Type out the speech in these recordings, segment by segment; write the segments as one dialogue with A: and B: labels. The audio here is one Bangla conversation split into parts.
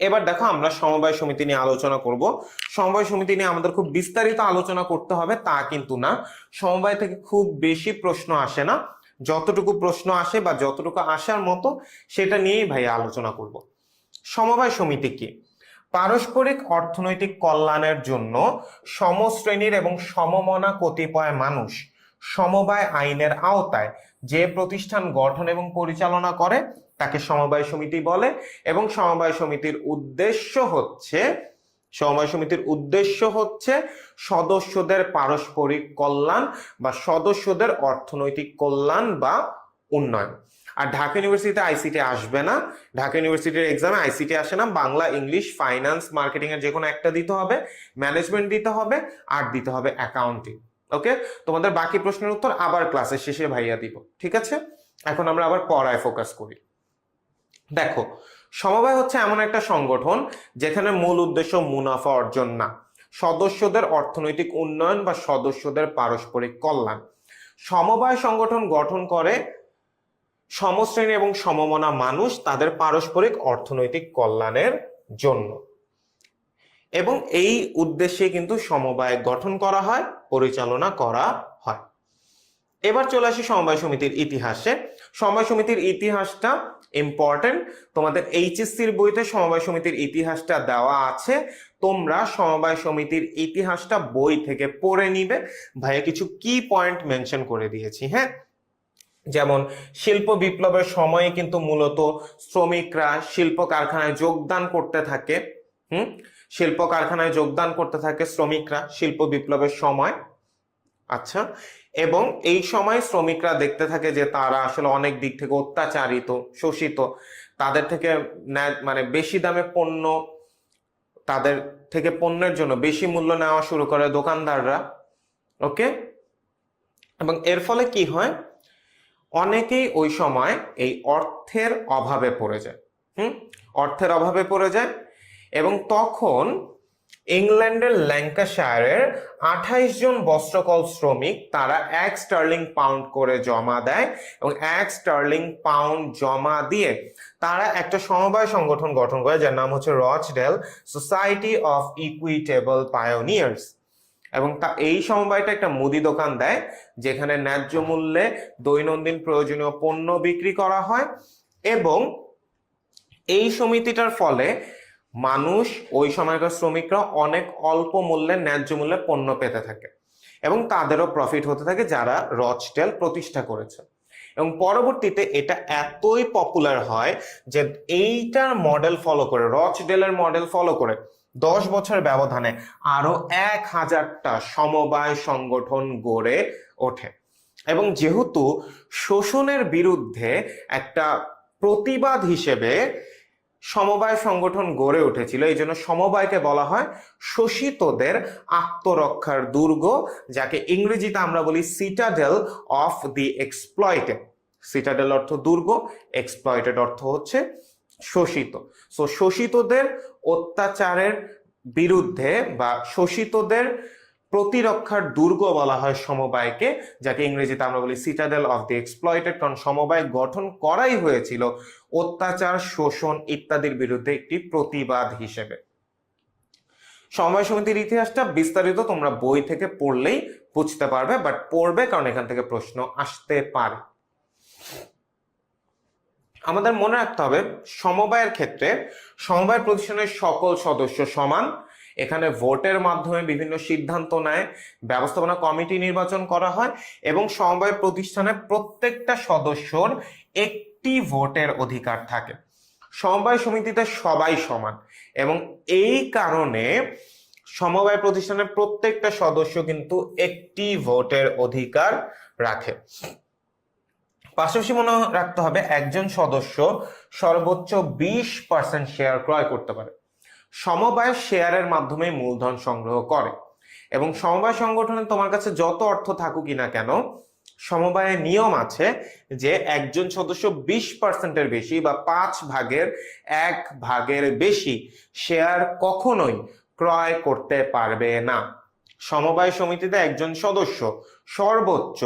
A: এবার দেখো আমরা সমবায় সমিতি নিয়ে আলোচনা করব। সমবায় সমিতি নিয়ে আমাদের খুব বিস্তারিত আলোচনা করতে হবে, তা কিন্তু না। সমবায় থেকে খুব বেশি প্রশ্ন আসে না। যতটুকু প্রশ্ন আসে বা যতটুকু আসার মতো সেটা নিয়েই ভাই আলোচনা করব। সমবায় সমিতি কি? পারস্পরিক অর্থনৈতিক কল্যাণের জন্য সমশ্রেণীর এবং সমমনা কতিপয় মানুষ সমবায় আইনের আওতায় যে প্রতিষ্ঠান গঠন এবং পরিচালনা করে, তাকে সমবায় সমিতি বলে এবং সমবায় সমিতির উদ্দেশ্য হচ্ছে, সমবায় সমিতির উদ্দেশ্য হচ্ছে সদস্যদের পারস্পরিক কল্যাণ বা সদস্যদের অর্থনৈতিক কল্যাণ বা উন্নয়ন। আর ঢাকা ইউনিভার্সিটিতে আইসিটি আসবে না। ঢাকা ইউনিভার্সিটির এক্সামে আইসিটি আসে না। বাংলা, ইংলিশ ফাইন্যান্স মার্কেটিং এর যে কোনো একটা দিতে হবে ম্যানেজমেন্ট দিতে হবে, আর দিতে হবে অ্যাকাউন্টিং ওকে তোমাদের বাকি প্রশ্নের উত্তর আবার ক্লাসের শেষে ভাইয়া দিব। ঠিক আছে? এখন আমরা আবার পড়ায় ফোকাস করি। দেখো, সমবায় হচ্ছে এমন একটা সংগঠন যেখানে মূল উদ্দেশ্য মুনাফা অর্জন না। সদস্যদের অর্থনৈতিক উন্নয়ন বা সদস্যদের পারস্পরিক কল্যাণ। সমবায় সংগঠন গঠন করে সমশ্রেণী এবং সমমনা মানুষ তাদের পারস্পরিক অর্থনৈতিক কল্যাণের জন্য। এবং এই উদ্দেশ্যে কিন্তু সমবায় গঠন করা হয়, পরিচালনা করা হয়। এবার চলে আসি সমবায় সমিতির ইতিহাসে। সমবায় সমিতির ইতিহাসটা ইম্পর্টেন্ট তোমাদের এইচএসসির বইতে সমবায় সমিতির ইতিহাসটা দেওয়া আছে। তোমরা সমবায় সমিতির ইতিহাসটা বই থেকে পড়ে নিবে। ভাইয়া, কিছু কি পয়েন্ট মেনশন করে দিয়েছি হ্যাঁ? যেমন, শিল্প বিপ্লবের সময়ে কিন্তু মূলত শ্রমিকরা শিল্প কারখানায় যোগদান করতে থাকে। হুম? শিল্প কারখানায় যোগদান করতে থাকে শ্রমিকরা, শিল্প বিপ্লবের সময়। আচ্ছা এবং এই সময় শ্রমিকরা দেখতে থাকে যে তারা আসলে অনেক দিক থেকে অত্যাচারিত, শোষিত। তাদের থেকে মানে বেশি দামে পণ্য, তাদের থেকে পণ্যের জন্য বেশি মূল্য নেওয়া শুরু করে দোকানদাররা, ওকে? এবং এর ফলে কি হয়? অনেকেই ওই সময় এই অর্থের অভাবে পড়ে যায়। হুম? অর্থের অভাবে পড়ে যায় এবং তখন ইংল্যান্ডের ল্যাঙ্কাশায়ারের আঠাইশ জন বস্ত্রকল শ্রমিক তারা এক স্টার্লিং পাউন্ড করে জমা দেয় এবং এক স্টার্লিং পাউন্ড জমা দিয়ে তারা একটা সমবায় সংগঠন গঠন করে যার নাম হচ্ছে Rochdale society of equitable pioneers. এবং তা এই সমবায়টা একটা মুদি দোকান দেয় যেখানে ন্যায্য মূল্যে দৈনন্দিন প্রয়োজনীয় পণ্য বিক্রি করা হয় এবং এই সমিতিটার ফলে মানুষ, ওই সময়কার শ্রমিকরা অনেক অল্প মূল্যে, ন্যায্য মূল্যে পণ্য পেতে থাকে এবং তাদেরও প্রফিট হতে থাকে যারা রচটেল প্রতিষ্ঠা করেছে। এবং পরবর্তীতে এটা এতই পপুলার হয় যে এইটার মডেল ফলো করে রচডেলের মডেল ফলো করে দশ বছর ব্যবধানে আরও এক হাজারটা সমবায় সংগঠন গড়ে ওঠে। এবং যেহেতু শোষণের বিরুদ্ধে একটা প্রতিবাদ হিসেবে সমবায় সংগঠন গড়ে উঠেছিল। এই জন্য সমবায়কে বলা হয় শোষিতদের আত্মরক্ষার দুর্গ, যাকে ইংরেজিতে আমরা বলি citadel of the exploited citadel অর্থ দুর্গ এক্সপ্লয়েটেড অর্থ হচ্ছে শোষিত। সো শোষিতদের অত্যাচারের বিরুদ্ধে বা শোষিতদের প্রতিরক্ষার দুর্গ বলা হয় সমবায়কে, যাকে ইংরেজিতে আমরা বলি সিটাডেল অফ দি এক্সপ্লয়েটেড কারণ সমবায় গঠন করাই হয়েছিল অত্যাচার, শোষণ ইত্যাদির বিরুদ্ধে একটি প্রতিবাদ হিসেবে। সমবায় সমিতির ইতিহাসটা বিস্তারিত তোমরা বই থেকে পড়লেই বুঝতে পারবে বাট পড়বে কারণ এখান থেকে প্রশ্ন আসতে পারে। আমাদের মনে রাখতে হবে, সমবায়ের ক্ষেত্রে, সমবায় প্রতিষ্ঠানের সকল সদস্য সমান এখানে ভোটের মাধ্যমে বিভিন্ন সিদ্ধান্ত নেয়, ব্যবস্থাপনা কমিটি নির্বাচন করা হয় এবং সমবায় প্রতিষ্ঠানে প্রত্যেকটা সদস্যর একটি ভোটের অধিকার থাকে। সমবায় সমিতিতে সবাই সমান এবং এই কারণে সমবায় প্রতিষ্ঠানের প্রত্যেকটা সদস্য কিন্তু একটি ভোটের অধিকার রাখে। পাশাপাশি মনে রাখতে হবে, একজন সদস্য সর্বোচ্চ বিশ পার্সেন্ট শেয়ার ক্রয় করতে পারে। সমবায় শেয়ারের মাধ্যমে মূলধন সংগ্রহ করে। এবং সমবায় সংগঠনে তোমার কাছে যত অর্থ থাকুক না কেন সমবায়ের নিয়ম আছে যে একজন সদস্য বিশ পার্সেন্টের বেশি বা পাঁচ ভাগের এক ভাগের বেশি শেয়ার কখনোই ক্রয় করতে পারবে না। সমবায় সমিতিতে একজন সদস্য সর্বোচ্চ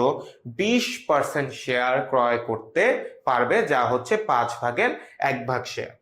A: বিশ পার্সেন্ট শেয়ার ক্রয় করতে পারবে, যা হচ্ছে পাঁচ ভাগের এক ভাগ শেয়ার।